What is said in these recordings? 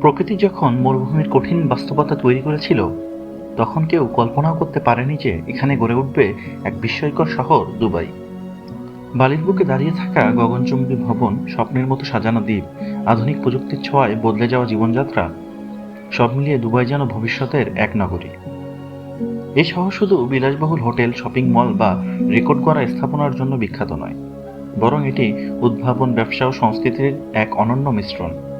প্রকৃতি যখন মরুভূমির কঠিন বাস্তবতা তৈরি করেছিল, তখন কেউ কল্পনাও করতে পারেনি যে এখানে গড়ে উঠবে এক বিস্ময়কর শহর, দুবাই। বালির বুকে দাঁড়িয়ে থাকা গগনচুম্বী ভবন, স্বপ্নের মতো সাজানো দ্বীপ, আধুনিক প্রযুক্তির ছোঁয়ায় বদলে যাওয়া জীবনযাত্রা, সব মিলিয়ে দুবাই যেন ভবিষ্যতের এক নগরী। এই শহর শুধু বিলাসবহুল হোটেল, শপিং মল বা রেকর্ড করা স্থাপনার জন্য বিখ্যাত নয়, বরং এটি উদ্ভাবন, ব্যবসা ও সংস্কৃতির এক অনন্য মিশ্রণ।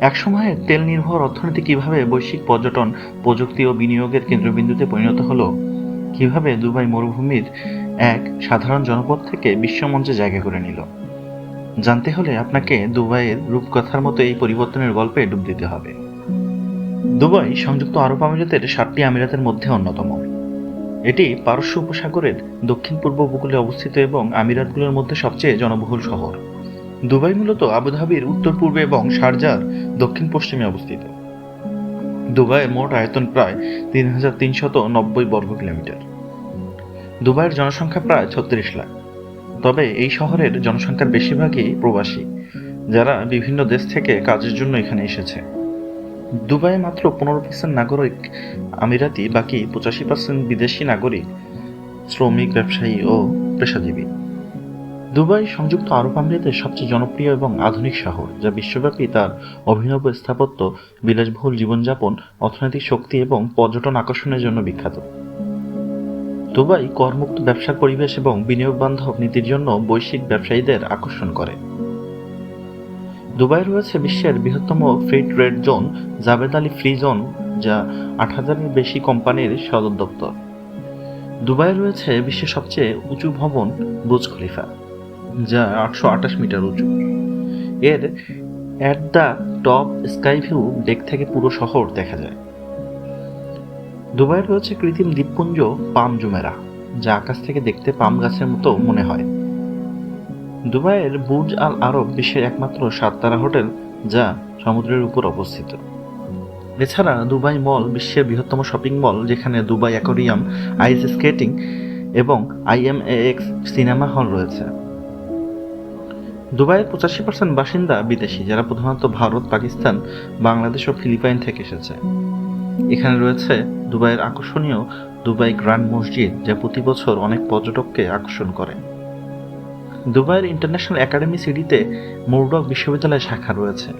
একসময়ে তেল নির্ভর অর্থনীতি কীভাবে বৈশ্বিক পর্যটন, প্রযুক্তি ও বিনিয়োগের কেন্দ্রবিন্দুতে পরিণত হলো? কীভাবে দুবাই মরুভূমির এক সাধারণ জনপদ থেকে বিশ্বমঞ্চে জায়গা করে নিল? জানতে হলে আপনাকে দুবাইয়ের রূপকথার মতো এই পরিবর্তনের গল্পে ডুব দিতে হবে। দুবাই সংযুক্ত আরব আমিরাতের সাতটি আমিরাতের মধ্যে অন্যতম। এটি পারস্য উপসাগরের দক্ষিণ পূর্ব উপকূলে অবস্থিত এবং আমিরাতগুলোর মধ্যে সবচেয়ে জনবহুল শহর। দুবাই মূলত আবুধাবির উত্তর পূর্বে এবং শারজার দক্ষিণ পশ্চিমে অবস্থিত। দুবাইয়ের মোট আয়তন প্রায় তিন হাজার তিনশত নব্বই বর্গ কিলোমিটার। দুবাইয়ের জনসংখ্যা প্রায় ছত্রিশ লাখ। তবে এই শহরের জনসংখ্যার বেশিরভাগই প্রবাসী, যারা বিভিন্ন দেশ থেকে কাজের জন্য এখানে এসেছে। দুবাইয়ে মাত্র পনেরো পার্সেন্ট নাগরিক আমিরাতি, বাকি পঁচাশি পার্সেন্ট বিদেশি নাগরিক, শ্রমিক, ব্যবসায়ী ও পেশাজীবী। দুবাই সংযুক্ত আরব আমিরাতের সবচেয়ে জনপ্রিয় এবং আধুনিক শহর, যা বিশ্বব্যাপী তার অভিনব স্থাপত্য, বিলাসবহুল জীবনযাপন, অর্থনৈতিক শক্তি এবং পর্যটন আকর্ষণের জন্য বিখ্যাত। দুবাই করমুক্ত ব্যবসার পরিবেশ এবং বিনিয়োগ বান্ধব নীতির জন্য বৈশ্বিক ব্যবসায়ীদের আকর্ষণ করে। দুবাই রয়েছে বিশ্বের বৃহত্তম free trade zone Jebel Ali free zone, যা আট হাজারের বেশি কোম্পানির সদর দপ্তর। দুবাই রয়েছে বিশ্বের সবচেয়ে উঁচু ভবন বুজ খলিফা। যা আটশো আঠাশ মিটার উঁচু। এর at the top sky view deck থেকে পুরো শহর দেখা যায়। দুবাই রয়েছে কৃত্রিম দ্বীপপুঞ্জ পাম জুমেরা, যা আকাশ থেকে দেখতে পাম গাছের মতো মনে হয়। দুবাইয়ের বুর্জ আল আরব বিশ্বের একমাত্র সাততারা হোটেল, যা সমুদ্রের উপর অবস্থিত। এছাড়া দুবাই মল বিশ্বের বৃহত্তম শপিং মল, যেখানে দুবাই অ্যাকোরিয়াম, আইস স্কেটিং এবং আইএমএএক্স সিনেমা হল রয়েছে। দুবাইয়ের পঁচাশি পার্সেন্ট বাসিন্দা বিদেশি, যারা প্রধানত ভারত, পাকিস্তান, বাংলাদেশ ও ফিলিপাইন থেকে এসেছে। এখানে রয়েছে দুবাইয়ের আকর্ষণীয় দুবাই গ্র্যান্ড মসজিদ, যা প্রতি বছর অনেক পর্যটককে আকর্ষণ করে। দুবাইয়ের ইন্টারন্যাশনাল একাডেমি সিটিতে মুরডক বিশ্ববিদ্যালয় শাখা রয়েছে।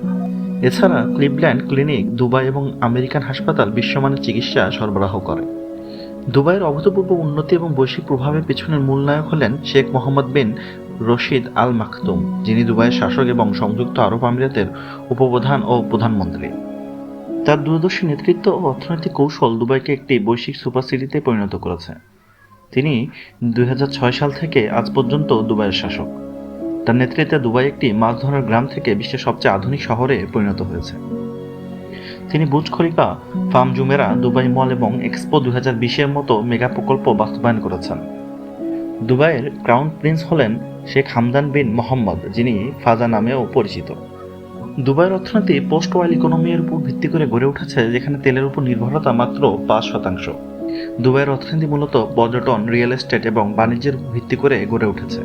এছাড়া ক্লিভল্যান্ড ক্লিনিক, দুবাই এবং আমেরিকান হাসপাতাল বিশ্বমানের চিকিৎসা সরবরাহ করে। দুবাইয়ের অভূতপূর্ব উন্নতি এবং বৈশ্বিক প্রভাবের পিছনের মূল নায়ক হলেন শেখ মোহাম্মদ বিন রশিদ আল মাকতুম যিনি দুবাইয়ের শাসক এবং সংযুক্ত আরব আমিরাতের উপপ্রধান ও প্রধানমন্ত্রী। তার দূরদর্শী নেতৃত্ব ও অর্থনৈতিক কৌশল দুবাইকে একটি বৈশ্বিক সুপার সিটিতে পরিণত করেছে। তিনি দুই সাল থেকে আজ পর্যন্ত দুবাইয়ের শাসক। তার নেতৃত্বে দুবাই একটি মাছ ধরার গ্রাম থেকে বিশ্বের সবচেয়ে আধুনিক শহরে পরিণত হয়েছে। তিনি Burj Khalifa Palm Jumeirah Dubai mall এবং এক্সপো দুই হাজার বিশের মতো মেগা প্রকল্প বাস্তবায়ন করেছেন। দুবাইয়ের ক্রাউন প্রিন্স হলেন শেখ হামদান বিন মোহাম্মদ, যিনি ফাজা নামেও পরিচিত। দুবাইয়ের অর্থনীতি পোস্ট অয়েল ইকোনমির উপর ভিত্তি করে গড়ে উঠেছে, যেখানে তেলের উপর নির্ভরতা মাত্র পাঁচ শতাংশ। দুবাইয়ের অর্থনীতি মূলত পর্যটন, রিয়েল এস্টেট এবং বাণিজ্যের ভিত্তি করে গড়ে উঠেছে।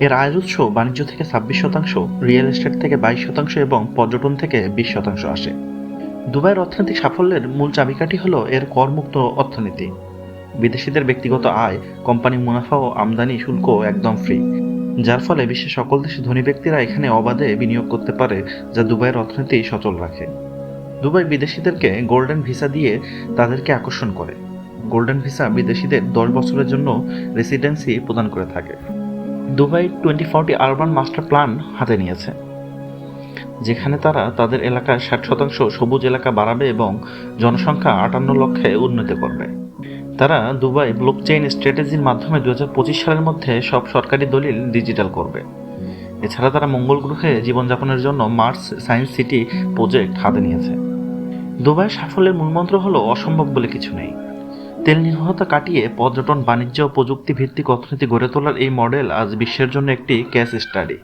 এর আয়ের উৎস বাণিজ্য থেকে ছাব্বিশ শতাংশ, রিয়েল এস্টেট থেকে বাইশ শতাংশ এবং পর্যটন থেকে বিশ শতাংশ আসে। দুবাইয়ের অর্থনৈতিক সাফল্যের মূল চাবিকাঠি হল এর করমুক্ত অর্থনীতি। বিদেশিদের ব্যক্তিগত আয়, কোম্পানি মুনাফা ও আমদানি শুল্ক একদম ফ্রি যার ফলে বিশ্বের সকল দেশে ধনী ব্যক্তিরা এখানে অবাধে বিনিয়োগ করতে পারে, যা দুবাইয়ের অর্থনীতি সচল রাখে। দুবাই বিদেশিদেরকে গোল্ডেন ভিসা দিয়ে তাদেরকে আকর্ষণ করে। গোল্ডেন ভিসা বিদেশিদের দশ বছরের জন্য রেসিডেন্সি প্রদান করে থাকে। Dubai twenty forty urban master plan হাতে নিয়েছে, যেখানে তারা তাদের এলাকার ষাট শতাংশ সবুজ এলাকা বাড়াবে এবং জনসংখ্যা আটান্ন লক্ষে উন্নতি করবে। তারা দুবাই ব্লকচেইন স্ট্র্যাটেজির মাধ্যমে দু হাজার পঁচিশ সালের মধ্যে সব সরকারি দলিল ডিজিটাল করবে। এছাড়া তারা মঙ্গল গ্রহে জীবনযাপনের জন্য মার্স সায়েন্স সিটি প্রজেক্ট হাতে নিয়েছে। দুবাইয়ের সাফল্যের মূলমন্ত্র হলো অসম্ভব বলে কিছু নেই। তেল নির্ভরতা কাটিয়ে পর্যটন, বাণিজ্য ও প্রযুক্তি ভিত্তিক অর্থনীতি গড়ে তোলার এই মডেল আজ বিশ্বের জন্য একটি ক্যাশ স্টাডি